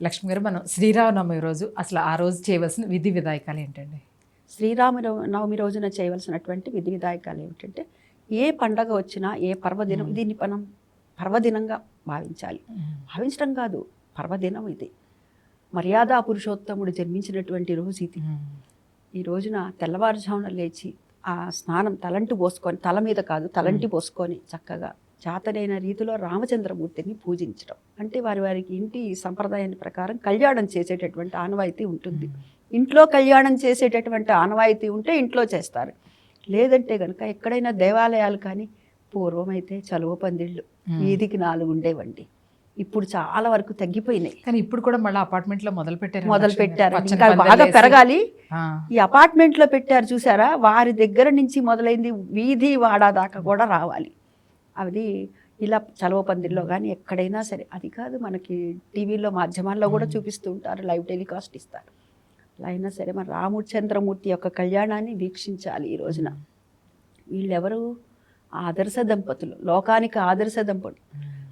లక్ష్మి గారు మనం శ్రీరామనవమి రోజు అసలు ఆ రోజు చేయవలసిన విధి విధాయకాలు ఏంటండి? శ్రీరామ నవమి రోజున చేయవలసినటువంటి విధి విధాయకాలు ఏమిటంటే ఏ పండగ వచ్చినా ఏ పర్వదినం దీన్ని మనం పర్వదినంగా భావించాలి. భావించడం కాదు పర్వదినం ఇది. మర్యాదా పురుషోత్తముడు జన్మించినటువంటి రోజు ఇది. ఈ రోజున తెల్లవారుజామున లేచి ఆ స్నానం తలంటి పోసుకొని తల మీద కాదు తలంటి పోసుకొని చక్కగా జాతరైన రీతిలో రామచంద్రమూర్తిని పూజించడం అంటే వారి వారికి ఇంటి సంప్రదాయాన్ని ప్రకారం కళ్యాణం చేసేటటువంటి ఆనవాయితీ ఉంటుంది. ఇంట్లో కళ్యాణం చేసేటటువంటి ఆనవాయితీ ఉంటే ఇంట్లో చేస్తారు. లేదంటే కనుక ఎక్కడైనా దేవాలయాలు కానీ పూర్వం అయితే చలువ పందిళ్ళు వీధికి నాలుగు ఉండేవండి. ఇప్పుడు చాలా వరకు తగ్గిపోయినాయి. కానీ ఇప్పుడు కూడా మళ్ళీ అపార్ట్మెంట్లో మొదలు పెట్టారు మొదలు పెట్టారు. ఇంకా బాగా. పెరగాలి. ఈ అపార్ట్మెంట్లో పెట్టారు చూసారా? వారి దగ్గర నుంచి మొదలైంది వీధి వాడా దాకా కూడా రావాలి. అది ఇలా చలవ పందిల్లో కానీ ఎక్కడైనా సరే అది కాదు మనకి టీవీలో మాధ్యమాల్లో కూడా చూపిస్తూ ఉంటారు లైవ్ టెలికాస్ట్ ఇస్తారు. అలా అయినా సరే మన రామచంద్రమూర్తి యొక్క కళ్యాణాన్ని వీక్షించాలి ఈ రోజున. వీళ్ళెవరు? ఆదర్శ దంపతులు లోకానికి ఆదర్శ దంపతులు.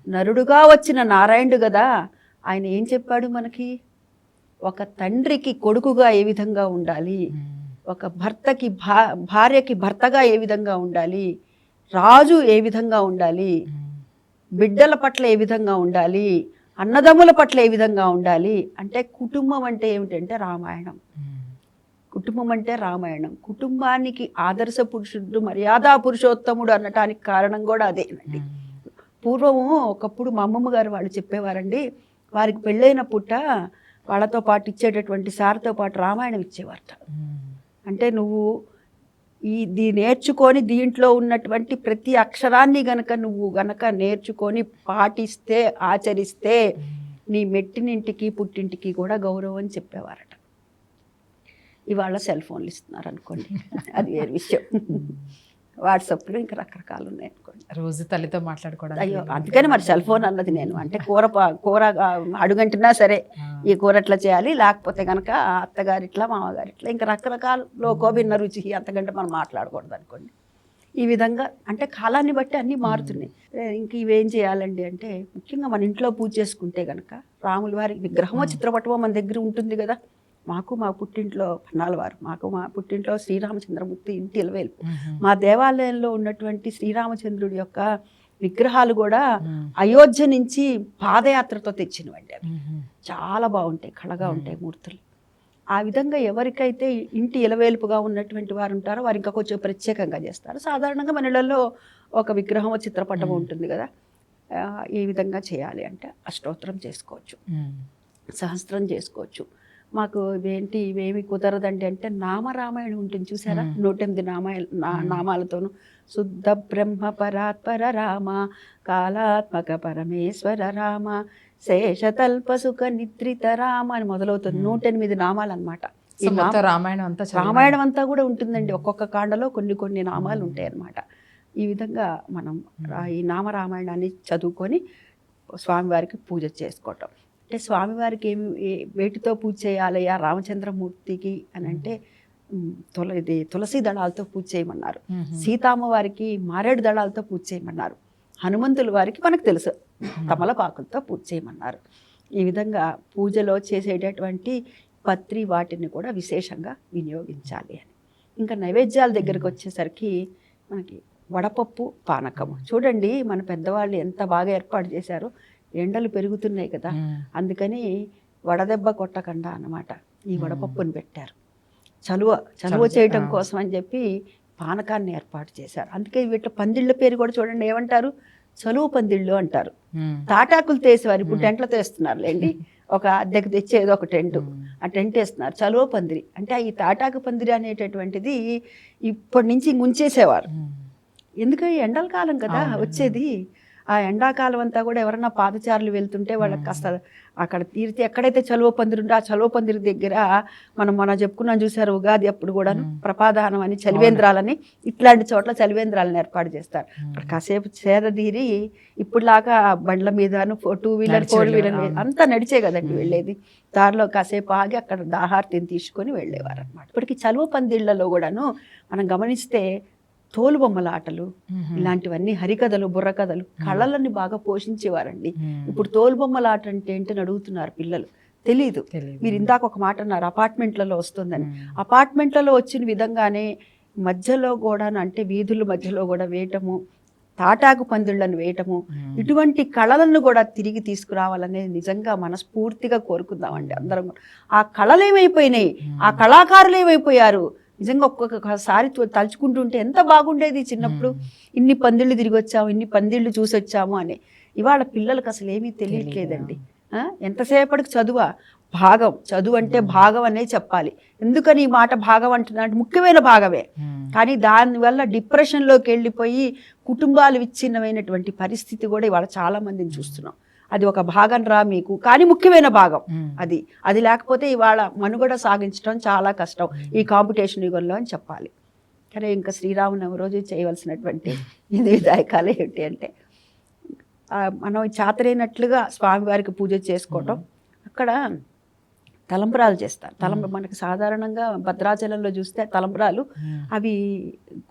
నరుడుగా వచ్చిన నారాయణుడు కదా ఆయన ఏం చెప్పాడు మనకి? ఒక తండ్రికి కొడుకుగా ఏ విధంగా ఉండాలి? ఒక భర్తకి భా భార్యకి భర్తగా ఏ విధంగా ఉండాలి? రాజు ఏ విధంగా ఉండాలి? బిడ్డల పట్ల ఏ విధంగా ఉండాలి? అన్నదమ్ముల పట్ల ఏ విధంగా ఉండాలి? అంటే కుటుంబం అంటే ఏమిటంటే రామాయణం. కుటుంబం అంటే రామాయణం. కుటుంబానికి ఆదర్శ పురుషుడు మర్యాదా పురుషోత్తముడు అనటానికి కారణం కూడా అదేనండి పూర్వము ఒకప్పుడు మా అమ్మమ్మ గారు వాళ్ళు చెప్పేవారండి వారికి పెళ్ళైన పుట్ట వాళ్ళతో పాటు ఇచ్చేటటువంటి సార్తో పాటు రామాయణం ఇచ్చేవారట. అంటే నువ్వు ఈ దీ నేర్చుకొని దీంట్లో ఉన్నటువంటి ప్రతి అక్షరాన్ని గనక నువ్వు గనక నేర్చుకొని పాటిస్తే ఆచరిస్తే నీ మెట్టినింటికి పుట్టింటికి కూడా గౌరవం అని చెప్పేవారట. ఇవాళ సెల్ ఫోన్లు ఇస్తున్నారు అనుకోండి అది వేరే విషయం. వాట్సాప్లో ఇంకా రకరకాలు ఉన్నాయి అనుకోండి. రోజు తల్లితో మాట్లాడుకోవడానికి అయ్యో అందుకని మరి సెల్ ఫోన్ అన్నది నేను. అంటే కూర కూర అడుగంటున్నా సరే ఈ కూర ఎట్లా చేయాలి లేకపోతే కనుక అత్తగారి ఇట్లా మామగారి ఇట్లా ఇంకా రకరకాల లోకోభిన్న రుచి అంతకంటే మనం మాట్లాడకూడదు అనుకోండి. ఈ విధంగా అంటే కాలాన్ని బట్టి అన్నీ మారుతున్నాయి. ఇంక ఇవేం చేయాలండి అంటే ముఖ్యంగా మన ఇంట్లో పూజ చేసుకుంటే కనుక రాముల వారి విగ్రహమో చిత్రపటమో మన దగ్గర ఉంటుంది కదా. మాకు మా పుట్టింట్లో పన్నాలవారు మాకు మా పుట్టింట్లో శ్రీరామచంద్రమూర్తి ఇంటి ఇలవేల్పు మ్మ్. మా దేవాలయంలో ఉన్నటువంటి శ్రీరామచంద్రుడి యొక్క విగ్రహాలు కూడా. అయోధ్య నుంచి పాదయాత్రతో తెచ్చినవండి అవి. చాలా బాగుంటాయి కళగా ఉంటాయి మూర్తులు. ఆ విధంగా ఎవరికైతే ఇంటి ఇలవేలుపుగా ఉన్నటువంటి వారు ఉంటారో వారు ఇంకా కొంచెం ప్రత్యేకంగా చేస్తారు. సాధారణంగా మన ఇళ్ళల్లో ఒక విగ్రహం చిత్రపటం ఉంటుంది కదా. ఈ విధంగా చేయాలి అంటే అష్టోత్తరం చేసుకోవచ్చు. సహస్రం చేసుకోవచ్చు. మాకు ఇవేంటి ఇవేమి కుదరదండి అంటే నామరామాయణం ఉంటుంది చూసారా? మ్మ్. నూట ఎనిమిది నామాయ నా- నామాలతోనూ. శుద్ధ బ్రహ్మ పరాత్పర రామ కాలాత్మక పరమేశ్వర రామ శేషతల్ప సుఖ నిద్రిత రామ అని మొదలవుతుంది. నూట ఎనిమిది నామాలు అనమాట రామాయణం అంతా? రామాయణం అంతా కూడా ఉంటుందండి. ఒక్కొక్క కాండలో కొన్ని కొన్ని నామాలు ఉంటాయి అన్నమాట ఈ విధంగా మనం ఈ నామరామాయణాన్ని చదువుకొని స్వామివారికి పూజ చేసుకోవటం. అంటే స్వామివారికి ఏమి వేటితో పూజ చేయాలయ్యా రామచంద్రమూర్తికి అని అంటే తుల ఇది తులసి దళాలతో పూజ చేయమన్నారు. మ్మ్. సీతామ్మ వారికి మారేడు దళాలతో పూజ చేయమన్నారు. హనుమంతుల వారికి మనకు తెలుసు. తమలపాకులతో పూజ చేయమన్నారు. ఈ విధంగా పూజలో చేసేటటువంటి పత్రి వాటిని కూడా విశేషంగా వినియోగించాలి అని. ఇంకా నైవేద్యాల దగ్గరికి వచ్చేసరికి మనకి వడపప్పు పానకము. చూడండి మన పెద్దవాళ్ళు ఎంత బాగా ఏర్పాటు చేశారో. ఎండలు పెరుగుతున్నాయి కదా. అందుకని వడదెబ్బ కొట్టకుండా అన్నమాట ఈ వడపప్పుని పెట్టారు. చలువ చలువ చేయటం. కోసం అని చెప్పి పానకాన్ని ఏర్పాటు చేశారు. అందుకే వీటి పందిళ్ళ పేరు కూడా చూడండి ఏమంటారు? చలువ పందిళ్ళు అంటారు. తాటాకులు తీసేవారు. ఇప్పుడు టెంట్లు తెస్తున్నారు లేండి ఒక అద్దెకు తెచ్చేది ఒక టెంట్ ఆ టెంట్ వేస్తున్నారు. చలువ పందిరి. అంటే ఈ తాటాకు పందిరి అనేటటువంటిది ఇప్పటి నుంచి ఉంచేసేవారు మ్మ్. ఎందుకంటే ఎండల కాలం కదా. వచ్చేది. ఆ ఎండాకాలం అంతా కూడా ఎవరన్నా పాదచారులు వెళ్తుంటే వాళ్ళకి కాస్త అక్కడ తీరితే ఎక్కడైతే చలువ పందిరి ఉంటే ఆ చలువ పందిరి దగ్గర మనం మనం చెప్పుకున్నాం చూసారు ఉగాది అప్పుడు కూడా ప్రపాదానం అని చలివేంద్రాలని ఇట్లాంటి చోట్ల చలివేంద్రాలను ఏర్పాటు చేస్తారు. అక్కడ కాసేపు సేదదీరి ఇప్పుడులాగా బండ్ల మీదను టూ వీలర్ ఫోర్ వీలర్. అంతా నడిచే కదండి వెళ్ళేది. దారిలో కాసేపు ఆగి అక్కడ దాహార్తిని తీసుకొని వెళ్ళేవారు అనమాట ఇప్పటికి చలువ పందిళ్ళలో కూడాను మనం గమనిస్తే తోలు బొమ్మల ఆటలు. ఇలాంటివన్నీ హరికథలు బుర్రకథలు కళలని బాగా పోషించేవారండి. ఇప్పుడు తోలు బొమ్మల ఆట అంటే ఏంటని అడుగుతున్నారు పిల్లలు తెలీదు తెలియదు మీరు ఇందాక ఒక మాట అన్నారు అపార్ట్మెంట్లలో వస్తుందని. అపార్ట్మెంట్లలో వచ్చిన విధంగానే మధ్యలో కూడా అంటే వీధుల మధ్యలో కూడా వేయటము తాటాకు పందిళ్ళను వేయటము. ఇటువంటి కళలను కూడా తిరిగి తీసుకురావాలనేది నిజంగా మనస్ఫూర్తిగా కోరుకుందామండి అందరం కూడా. ఆ కళలు ఏమైపోయినాయి ఆ కళాకారులు ఏమైపోయారు నిజంగా ఒక్కొక్కసారి తలుచుకుంటుంటే ఎంత బాగుండేది చిన్నప్పుడు. ఇన్ని పందిళ్ళు తిరిగి వచ్చాము ఇన్ని పందిళ్ళు చూసి వచ్చాము అని. ఇవాళ పిల్లలకు అసలు ఏమీ తెలియట్లేదండి? ఎంతసేపటికి చదువా? భాగం. చదువు అంటే భాగం అనే చెప్పాలి. ఎందుకని ఈ మాట భాగం అంటున్నా అంటే ముఖ్యమైన భాగమే. కానీ దానివల్ల డిప్రెషన్లోకి వెళ్ళిపోయి కుటుంబాలు విచ్ఛిన్నమైనటువంటి పరిస్థితి కూడా ఇవాళ చాలా మందిని చూస్తున్నాం. అది ఒక భాగం రా మీకు. కానీ ముఖ్యమైన భాగం. అది. అది లేకపోతే ఇవాళ మనుగడ సాగించడం చాలా కష్టం ఈ కాంపిటీషన్ యుగంలో అని చెప్పాలి. కానీ ఇంకా శ్రీరామనవమి రోజు చేయవలసినటువంటి ఇది విధాయకాలు ఏంటి అంటే మనం చాతరైనట్లుగా స్వామివారికి పూజ చేసుకోవటం. అక్కడ తలంబరాలు చేస్తారు తలంబ మనకి సాధారణంగా భద్రాచలంలో చూస్తే తలంబరాలు. అవి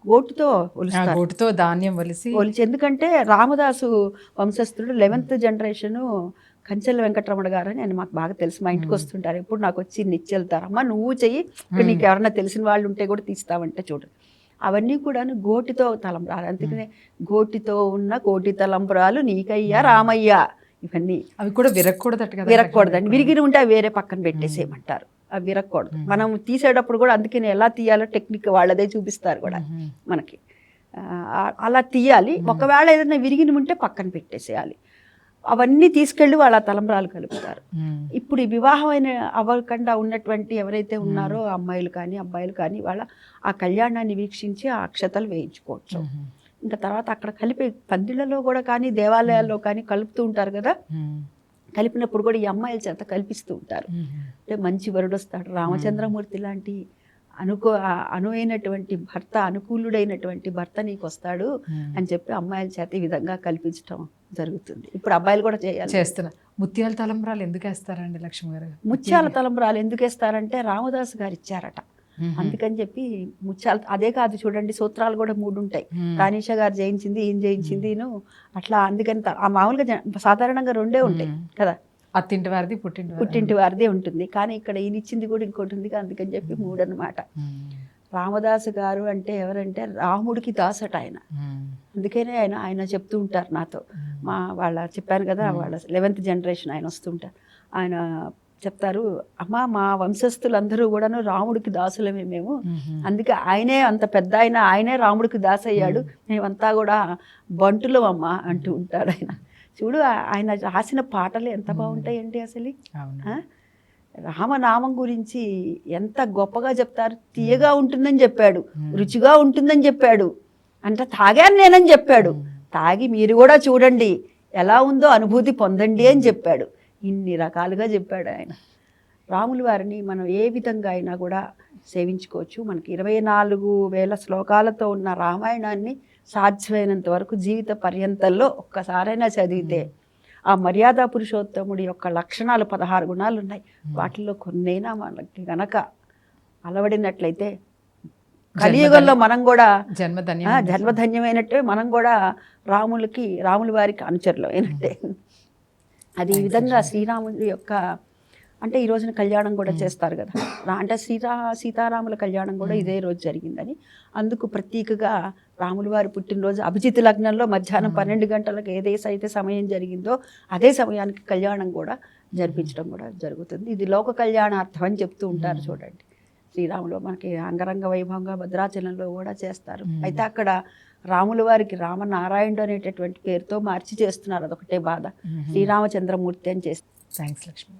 గోటుతో ఒలుస్తారు. గోటుతో ధాన్యం వలిసి ఒలిచి ఎందుకంటే రామదాసు వంశస్థుడు లెవెన్త్ జనరేషను కంచెల వెంకటరమణ గారు అని ఆయన మాకు బాగా తెలుసు. మా ఇంటికి వస్తుంటారు. ఎప్పుడు నాకు వచ్చి నిచ్చి వెళ్తారు అమ్మ నువ్వు చెయ్యి. ఇక్కడ నీకు ఎవరన్నా తెలిసిన వాళ్ళు ఉంటే కూడా తీస్తావంటే చూడు. అవన్నీ కూడాను గోటితో తలంబరాలు. అందుకనే గోటితో ఉన్న కోటి తలంబరాలు నీకయ్యా రామయ్య. ఇవన్నీ అవి కూడా విరగకూడదట కదా విరగకూడదండి విరిగిన ఉంటే అవి వేరే పక్కన పెట్టేసేయమంటారు. అవి విరగకూడదు మనం తీసేటప్పుడు కూడా అందుకని ఎలా తీయాలో టెక్నిక్ వాళ్ళదే చూపిస్తారు కూడా. మనకి. అలా తీయాలి. ఒకవేళ ఏదైనా విరిగిన ఉంటే పక్కన పెట్టేసేయాలి. అవన్నీ తీసుకెళ్ళి వాళ్ళ తలంబరాలు కలుపుతారు. ఇప్పుడు ఈ వివాహమైన అవ్వకుండా ఉన్నటువంటి ఎవరైతే ఉన్నారో అమ్మాయిలు కానీ అబ్బాయిలు కానీ వాళ్ళ ఆ కళ్యాణాన్ని వీక్షించి ఆ అక్షతలు వేయించుకోవచ్చు. ఇంకా తర్వాత అక్కడ కలిపే పందిళ్ళలో కూడా కానీ దేవాలయాల్లో కానీ కలుపుతూ ఉంటారు కదా. కలిపినప్పుడు కూడా ఈ అమ్మాయిల చేత కల్పిస్తూ ఉంటారు. అంటే మంచి వరుడు వస్తాడు. రామచంద్రమూర్తి లాంటి అనుకో అనువైనటువంటి భర్త అనుకూలుడైనటువంటి భర్త నీకు వస్తాడు. అని చెప్పి అమ్మాయిల చేత ఈ విధంగా కల్పించడం జరుగుతుంది. ఇప్పుడు అబ్బాయిలు కూడా చేయాలి. చేస్తున్నా ముత్యాల తలంబరాలు ఎందుకు వేస్తారండి లక్ష్మి గారు? ముత్యాల. తలంబరాలు ఎందుకు వేస్తారంటే రామదాసు గారు ఇచ్చారట. అందుకని చెప్పి ముత్యాల అదే కాదు చూడండి సూత్రాలు కూడా మూడు ఉంటాయి. తానీషా గారు జయించింది ఈయన జయించిందిను అట్లా అందుకని ఆ మామూలుగా సాధారణంగా రెండే ఉంటాయి. కదా అత్తింటి వారిది పుట్టింటి వారిది. పుట్టింటి వారిదే ఉంటుంది కానీ ఇక్కడ ఈయన ఇచ్చింది కూడా ఇంకోటి ఉంది అందుకని చెప్పి మూడు అన్నమాట మ్మ్. రామదాసు గారు అంటే ఎవరంటే రాముడికి దాసట ఆయన. అందుకనే ఆయన ఆయన చెప్తూ ఉంటారు నాతో. మా వాళ్ళ చెప్పాను కదా వాళ్ళ లెవెన్త్ జనరేషన్ ఆయన వస్తుంటారు ఆయన చెప్తారు అమ్మా మా వంశస్థులందరూ కూడాను రాముడికి దాసులమే మేము. అందుకే ఆయనే అంత పెద్ద ఆయన ఆయనే రాముడికి దాసయ్యాడు. మేమంతా కూడా బంటులు అమ్మ అంటూ ఉంటాడు ఆయన. చూడు ఆయన రాసిన పాటలు ఎంత బాగుంటాయండి అసలు? రామనామం గురించి ఎంత గొప్పగా చెప్తారు. తీయగా ఉంటుందని చెప్పాడు. రుచిగా ఉంటుందని చెప్పాడు. అంటే తాగాను నేనని చెప్పాడు. తాగి మీరు కూడా చూడండి ఎలా ఉందో అనుభూతి పొందండి అని చెప్పాడు. ఇన్ని రకాలుగా చెప్పాడు ఆయన. రాముల వారిని మనం ఏ విధంగా అయినా కూడా సేవించుకోవచ్చు. మనకి ఇరవై నాలుగు వేల శ్లోకాలతో ఉన్న రామాయణాన్ని సాధ్యమైనంత వరకు జీవిత పర్యంతంలో ఒక్కసారైనా చదివితే ఆ మర్యాద పురుషోత్తముడి యొక్క లక్షణాలు పదహారు గుణాలు ఉన్నాయి. వాటిల్లో కొన్నైనా మనకి గనక అలవడినట్లయితే కలియుగంలో మనం కూడా జన్మధన్యం జన్మధన్యమైనట్టే మనం కూడా రాములకి రాముల వారికి అనుచరులు అయినట్టే అది ఈ విధంగా శ్రీరాముడి యొక్క అంటే ఈ రోజున కళ్యాణం కూడా చేస్తారు కదా. అంటే సీతా సీతారాముల కళ్యాణం కూడా ఇదే రోజు జరిగిందని. అందుకు ప్రతీకగా రాముల వారి పుట్టినరోజు అభిజిత్ లగ్నంలో మధ్యాహ్నం పన్నెండు గంటలకు ఏదైతే అయితే సమయం జరిగిందో అదే సమయానికి కళ్యాణం కూడా జరిపించడం కూడా జరుగుతుంది. ఇది లోక కళ్యాణార్థం అని చెప్తూ ఉంటారు చూడండి. శ్రీరాములు మనకి అంగరంగ వైభవంగా భద్రాచలంలో కూడా చేస్తారు. అయితే అక్కడ రాముల వారికి రామనారాయణుడు అనేటటువంటి పేరుతో మార్చి చేస్తున్నారు. అదొకటే బాధ. శ్రీరామచంద్రమూర్తి అని చేస్తారు థ్యాంక్స్ లక్ష్మి.